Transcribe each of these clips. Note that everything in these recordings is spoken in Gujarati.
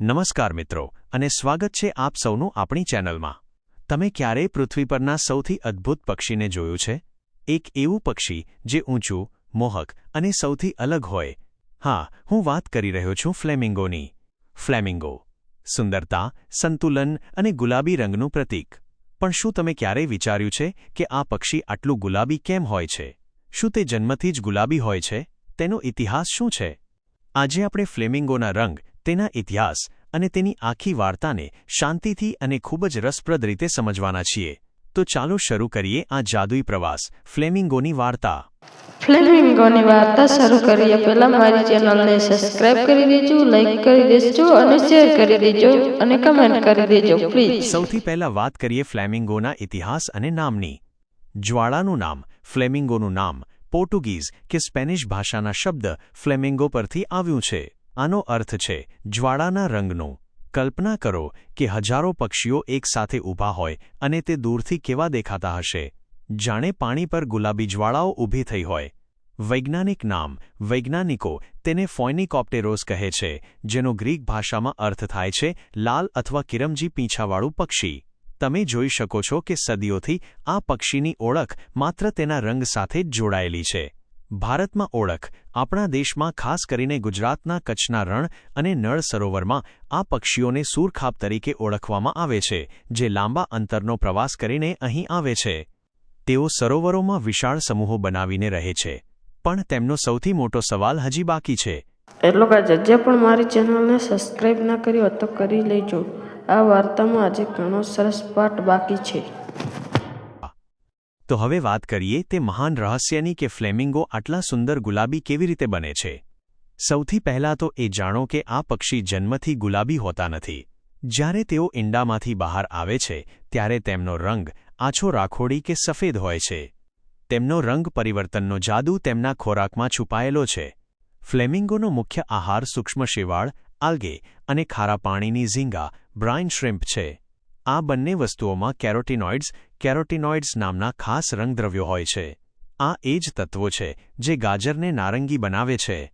નમસ્કાર મિત્રો, અને સ્વાગત છે આપ સૌનું આપણી ચેનલમાં. તમે ક્યારેય પૃથ્વી પરના સૌથી અદ્ભુત પક્ષીને જોયું છે? એક એવું પક્ષી જે ઊંચું, મોહક અને સૌથી અલગ હોય. હા, હું વાત કરી રહ્યો છું ફ્લેમિંગોની. ફ્લેમિંગો, સુંદરતા, સંતુલન અને ગુલાબી રંગનું પ્રતીક. પણ શું તમે ક્યારેય વિચાર્યું છે કે આ પક્ષી આટલું ગુલાબી કેમ હોય છે? શું તે જન્મથી જ ગુલાબી હોય છે? તેનો ઇતિહાસ શું છે? આજે આપણે ફ્લેમિંગોના રંગ તેના ઇતિહાસ અને તેની આખી વાર્તાને શાંતિથી અને ખૂબ જ રસપ્રદ રીતે સમજવાના છીએ. તો ચાલો શરૂ કરીએ આ જાદુઈ પ્રવાસ ફ્લેમિંગોની વાર્તા. ફ્લેમિંગોની વાર્તા શરૂ કરીએ. પહેલા મારી ચેનલને સબસ્ક્રાઇબ કરી દેજો લાઈક કરી દેજો અને શેર કરી દેજો અને કમેન્ટ કરી દેજો પ્લીઝ. સૌથી પહેલા વાત કરીએ ફ્લેમિંગોના ઇતિહાસ અને નામની. જ્વાળાનું નામ ફ્લેમિંગોનું નામ પોર્ટુગીઝ કે સ્પેનિશ ભાષાના શબ્દ ફ્લેમિંગો પરથી આવ્યું છે. આનો અર્થ છે, જ્વાળાના રંગનો. કલ્પના કરો કે હજારો પક્ષીઓ એકસાથે ઊભા હોય અને તે દૂરથી કેવા દેખાતા હશે. જાણે પાણી પર ગુલાબી જ્વાળાઓ ઊભી થઈ હોય. વૈજ્ઞાનિક નામ, વૈજ્ઞાનિકો તેને ફોઇનિકોપ્ટેરોસ કહે છે, જેનો ગ્રીક ભાષામાં અર્થ થાય છે, લાલ અથવા કિરમજી પીંછાવાળું પક્ષી. તમે જોઈ શકો છો કે સદીઓથી આ પક્ષીની ઓળખ માત્ર તેના રંગ સાથે જ જોડાયેલી છે. ભારતમાં ઓળખ, આપણા દેશમાં ખાસ કરીને ગુજરાતના કચ્છના રણ અને નળ સરોવરમાં આ પક્ષીઓને સૂરખાપ તરીકે ઓળખવામાં આવે છે, જે લાંબા અંતરનો પ્રવાસ કરીને અહીં આવે છે. તેઓ સરોવરોમાં વિશાળ સમૂહો બનાવીને રહે છે. પણ તેમનો સૌથી મોટો સવાલ હજી બાકી છે. એટલો કે જજે પણ મારી ચેનલને સબસ્ક્રાઈબ ના કરી તો કરી લેજો. આ વાર્તામાં આજે ઘણો સરસ પાઠ બાકી છે. તો હવે વાત કરીએ તે મહાન રહસ્યની કે ફ્લેમિંગો આટલા સુંદર ગુલાબી કેવી રીતે બને છે. સૌથી પહેલાં તો એ જાણો કે આ પક્ષી જન્મથી ગુલાબી હોતા નથી. જ્યારે તેઓ ઈંડામાંથી બહાર આવે છે, ત્યારે તેમનો રંગ આછો રાખોડી કે સફેદ હોય છે. તેમનો રંગ પરિવર્તનનો જાદુ તેમના ખોરાકમાં છુપાયેલો છે. ફ્લેમિંગોનો મુખ્ય આહાર સૂક્ષ્મ શેવાળ, આલ્ગે અને ખારા પાણીની ઝીંગા, બ્રાઇન શ્રિમ્પ છે. આ બંને વસ્તુઓમાં કેરોટીનોઇડ્સ કેરોટીનોઇડ્સ નામના ખાસ રંગદ્રવ્યો હોય છે. આ એ જ તત્વો છે જે ગાજરને નારંગી બનાવે છે.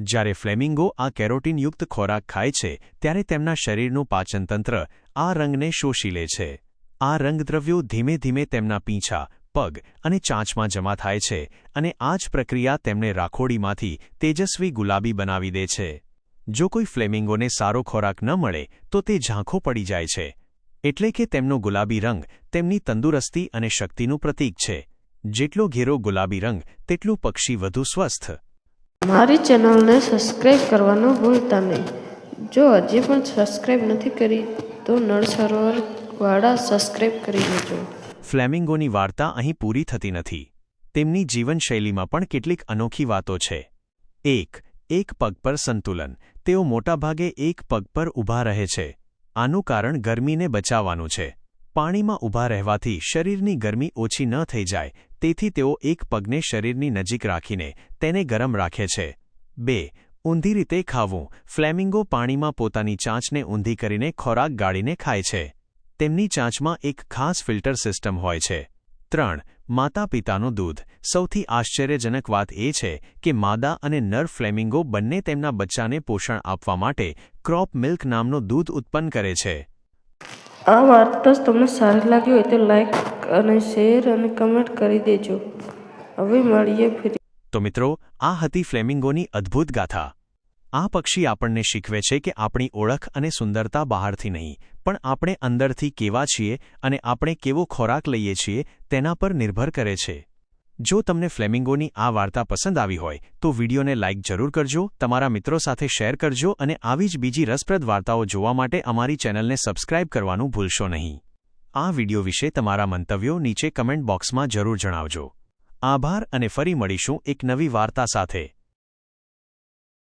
જ્યારે ફ્લેમિંગો આ કેરોટીનયુક્ત ખોરાક ખાય છે, ત્યારે તેમના શરીરનું પાચનતંત્ર આ રંગને શોષી લે છે. આ રંગદ્રવ્યો ધીમે ધીમે તેમના પીંછા, પગ અને ચાંચમાં જમા થાય છે અને આ જ પ્રક્રિયા તેમને રાખોડીમાંથી તેજસ્વી ગુલાબી બનાવી દે છે. જો કોઈ ફ્લેમિંગોને સારો ખોરાક ન મળે, તો તે ઝાંખો પડી જાય છે. એટલે કે તેમનો ગુલાબી રંગ તેમની તંદુરસ્તી અને શક્તિનું પ્રતીક છે. જેટલો ઘેરો ગુલાબી રંગ તેટલું પક્ષી વધુ સ્વસ્થ. મારી ચેનલને સબસ્ક્રાઈબ કરવાનું ભૂલતા નહીં. જો હજી પણ સબસ્ક્રાઈબ નથી કરી તો નળ સરોવર વાળા સબસ્ક્રાઇબ કરી દેજો. ફ્લેમિંગોની વાર્તા અહીં પૂરી થતી નથી. તેમની જીવનશૈલીમાં પણ કેટલીક અનોખી વાતો છે. એક એક પગ પર સંતુલન. તેઓ મોટાભાગે એક પગ પર ઊભા રહે છે. આનું કારણ ગરમીને બચાવવાનું છે. પાણીમાં ઊભા રહેવાથી શરીરની ગરમી ઓછી ન થઈ જાય, તેથી તેઓ એક પગને શરીરની નજીક રાખીને તેને ગરમ રાખે છે. બે, ઊંધી રીતે ખાવું. ફ્લેમિંગો પાણીમાં પોતાની ચાંચને ઊંધી કરીને ખોરાક ગાળીને ખાય છે. તેમની ચાંચમાં એક ખાસ ફિલ્ટર સિસ્ટમ હોય છે. ત્રણ માતા પિતાનું દૂધ. સૌથી આશ્ચર્યજનક વાત એ છે કે માદા અને નર ફ્લેમિંગો બંને તેમના બચ્ચાને પોષણ આપવા માટે ક્રોપ મિલ્ક નામનું દૂધ ઉત્પન્ન કરે છે. આ વાત તમને સારી લાગી હોય તો લાઈક અને શેર અને કમેન્ટ કરી દેજો. હવે મળીએ ફરી. તો મિત્રો આ હતી ફ્લેમિંગોની અદ્ભુત ગાથા. આ પક્ષી આપણને શીખવે છે કે આપણી ઓળખ અને સુંદરતા બહારથી નહીં, પણ આપણે અંદરથી કેવા છીએ અને આપણે કેવો ખોરાક લઈએ છીએ તેના પર નિર્ભર કરે છે. જો તમને ફ્લેમિંગોની આ વાર્તા પસંદ આવી હોય, તો વિડીયોને લાઇક જરૂર કરજો, તમારા મિત્રો સાથે શેર કરજો અને આવી જ બીજી રસપ્રદ વાર્તાઓ જોવા માટે અમારી ચેનલને સબસ્ક્રાઇબ કરવાનું ભૂલશો નહીં. આ વીડિયો વિશે તમારા મંતવ્યો નીચે કમેન્ટ બોક્સમાં જરૂર જણાવજો. આભાર અને ફરી મળીશું એક નવી વાર્તા સાથે.